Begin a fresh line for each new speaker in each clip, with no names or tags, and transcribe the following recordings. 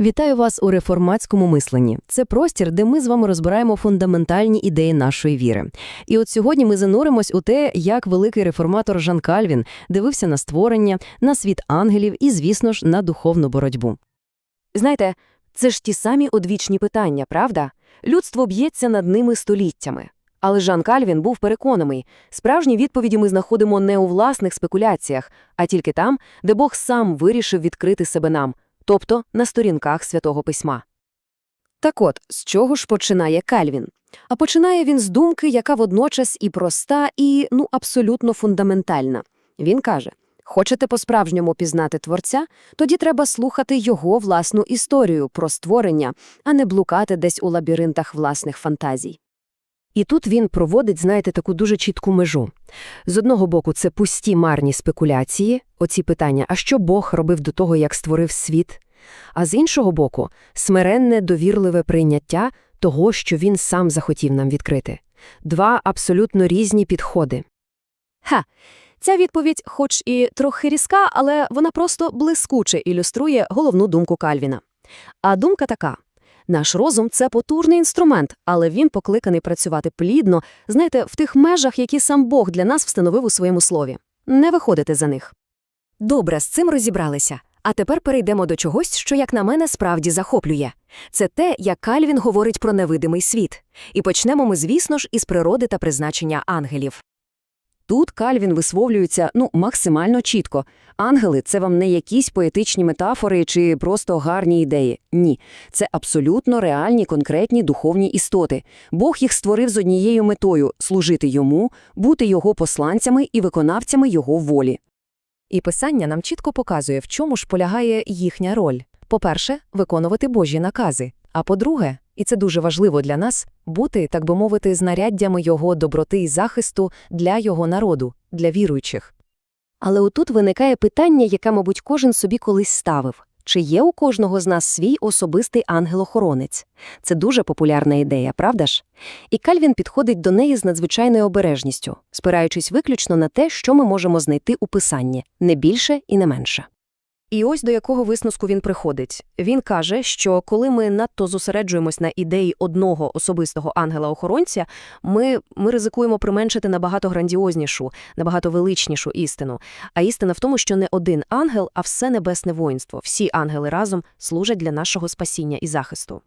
Вітаю вас у реформатському мисленні. Це простір, де ми з вами розбираємо фундаментальні ідеї нашої віри. І от сьогодні ми зануримось у те, як великий реформатор Жан Кальвін дивився на створення, на світ ангелів і, звісно ж, на духовну боротьбу.
Знаєте, це ж ті самі одвічні питання, правда? Людство б'ється над ними століттями. Але Жан Кальвін був переконаний, справжні відповіді ми знаходимо не у власних спекуляціях, а тільки там, де Бог сам вирішив відкрити себе нам, тобто на сторінках Святого Письма. Так от, з чого ж починає Кальвін? А починає він з думки, яка водночас і проста, і, ну, абсолютно фундаментальна. Він каже, хочете по-справжньому пізнати Творця? Тоді треба слухати його власну історію про створення, а не блукати десь у лабіринтах власних фантазій. І тут він проводить, знаєте, таку дуже чітку межу. З одного боку, це пусті марні спекуляції, оці питання, а що Бог робив до того, як створив світ? А з іншого боку, смиренне, довірливе прийняття того, що він сам захотів нам відкрити. Два абсолютно різні підходи. Ха, ця відповідь, хоч і трохи різка, але вона просто блискуче ілюструє головну думку Кальвіна. А думка така. Наш розум – це потужний інструмент, але він покликаний працювати плідно, знаєте, в тих межах, які сам Бог для нас встановив у своєму слові. Не виходити за них. Добре, з цим розібралися. А тепер перейдемо до чогось, що, як на мене, справді захоплює. Це те, як Кальвін говорить про невидимий світ. І почнемо ми, звісно ж, із природи та призначення ангелів. Тут Кальвін висловлюється ну, максимально чітко. Ангели – це вам не якісь поетичні метафори чи просто гарні ідеї. Ні, це абсолютно реальні конкретні духовні істоти. Бог їх створив з однією метою – служити йому, бути його посланцями і виконавцями його волі. І писання нам чітко показує, в чому ж полягає їхня роль. По-перше, виконувати Божі накази. А по-друге, і це дуже важливо для нас, бути, так би мовити, знаряддями його доброти і захисту для його народу, для віруючих. Але отут виникає питання, яке, мабуть, кожен собі колись ставив. Чи є у кожного з нас свій особистий ангел-охоронець? Це дуже популярна ідея, правда ж? І Кальвін підходить до неї з надзвичайною обережністю, спираючись виключно на те, що ми можемо знайти у писанні, не більше і не менше. І ось до якого висновку він приходить. Він каже, що коли ми надто зосереджуємось на ідеї одного особистого ангела-охоронця, ми, ми ризикуємо применшити набагато грандіознішу, набагато величнішу істину. А істина в тому, що не один ангел, а все небесне воїнство, всі ангели разом служать для нашого спасіння і захисту.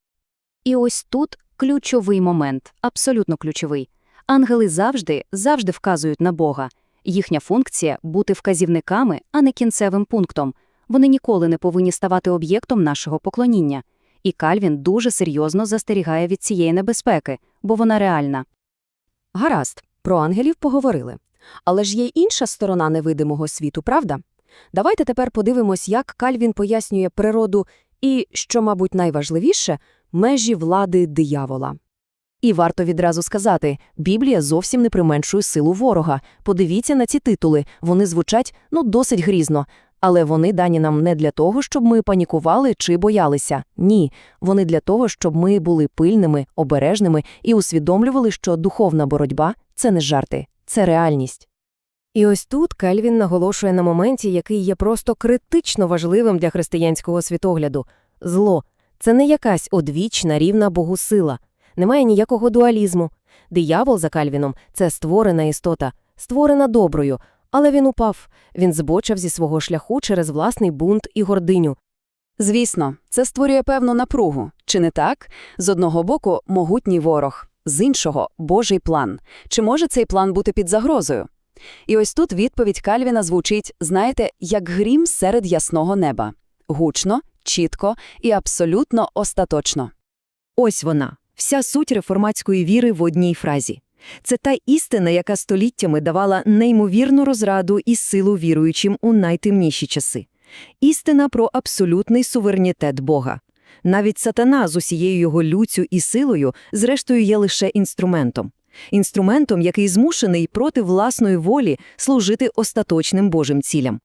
І ось тут ключовий момент, абсолютно ключовий. Ангели завжди, завжди вказують на Бога. Їхня функція – бути вказівниками, а не кінцевим пунктом. Вони ніколи не повинні ставати об'єктом нашого поклоніння. І Кальвін дуже серйозно застерігає від цієї небезпеки, бо вона реальна.
Гаразд, про ангелів поговорили. Але ж є інша сторона невидимого світу, правда? Давайте тепер подивимось, як Кальвін пояснює природу і, що, мабуть, найважливіше, межі влади диявола. І варто відразу сказати, Біблія зовсім не применшує силу ворога. Подивіться на ці титули, вони звучать, ну, досить грізно. Але вони дані нам не для того, щоб ми панікували чи боялися. Ні, вони для того, щоб ми були пильними, обережними і усвідомлювали, що духовна боротьба – це не жарти, це реальність. І ось тут Кельвін наголошує на моменті, який є просто критично важливим для християнського світогляду. Зло – це не якась одвічна рівна Богу сила, немає ніякого дуалізму. Диявол, за Кальвіном, це створена істота, створена доброю, але він упав, він збочив зі свого шляху через власний бунт і гординю.
Звісно, це створює певну напругу, чи не так? З одного боку – могутній ворог, з іншого – Божий план. Чи може цей план бути під загрозою? І ось тут відповідь Кальвіна звучить, знаєте, як грім серед ясного неба. Гучно, чітко і абсолютно остаточно.
Ось вона, вся суть реформатської віри в одній фразі. Це та істина, яка століттями давала неймовірну розраду і силу віруючим у найтемніші часи. Істина про абсолютний суверенітет Бога. Навіть сатана з усією його люцю і силою, зрештою, є лише інструментом. Інструментом, який змушений проти власної волі служити остаточним Божим цілям.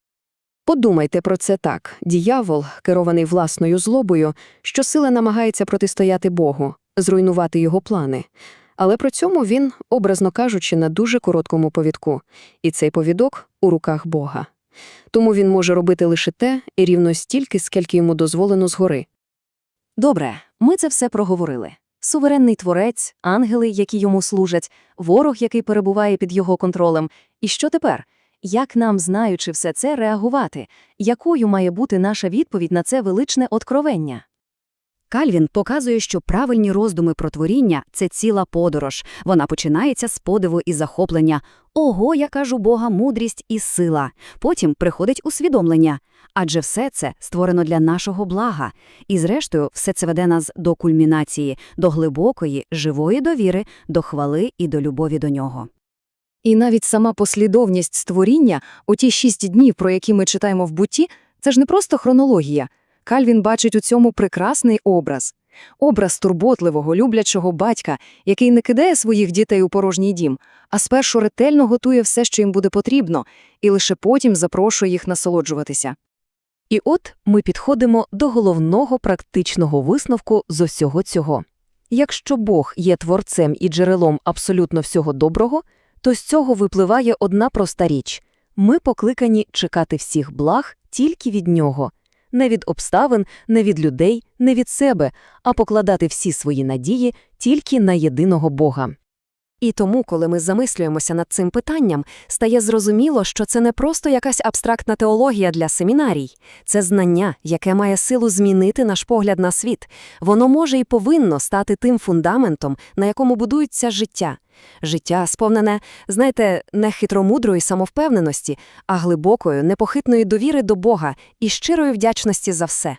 Подумайте про це так. Діявол, керований власною злобою, щосили намагається протистояти Богу, зруйнувати його плани. Але при цьому він, образно кажучи, на дуже короткому повідку, і цей повідок у руках Бога. Тому він може робити лише те і рівно стільки, скільки йому дозволено згори.
Добре, ми це все проговорили. Суверенний творець, ангели, які йому служать, ворог, який перебуває під його контролем. І що тепер? Як нам, знаючи все це, реагувати? Якою має бути наша відповідь на це величне откровення?
Кальвін показує, що правильні роздуми про творіння – це ціла подорож. Вона починається з подиву і захоплення. Ого, яка ж у Бога мудрість і сила. Потім приходить усвідомлення. Адже все це створено для нашого блага. І зрештою, все це веде нас до кульмінації, до глибокої, живої довіри, до хвали і до любові до нього.
І навіть сама послідовність створіння, оті шість днів, про які ми читаємо в бутті, це ж не просто хронологія. Кальвін бачить у цьому прекрасний образ. Образ турботливого, люблячого батька, який не кидає своїх дітей у порожній дім, а спершу ретельно готує все, що їм буде потрібно, і лише потім запрошує їх насолоджуватися.
І от ми підходимо до головного практичного висновку з усього цього. Якщо Бог є творцем і джерелом абсолютно всього доброго, то з цього випливає одна проста річ – ми покликані чекати всіх благ тільки від Нього, не від обставин, не від людей, не від себе, а покладати всі свої надії тільки на єдиного Бога.
І тому, коли ми замислюємося над цим питанням, стає зрозуміло, що це не просто якась абстрактна теологія для семінарій. Це знання, яке має силу змінити наш погляд на світ. Воно може і повинно стати тим фундаментом, на якому будується життя. Життя сповнене, знаєте, не хитромудрої самовпевненості, а глибокої, непохитної довіри до Бога і щирої вдячності за все.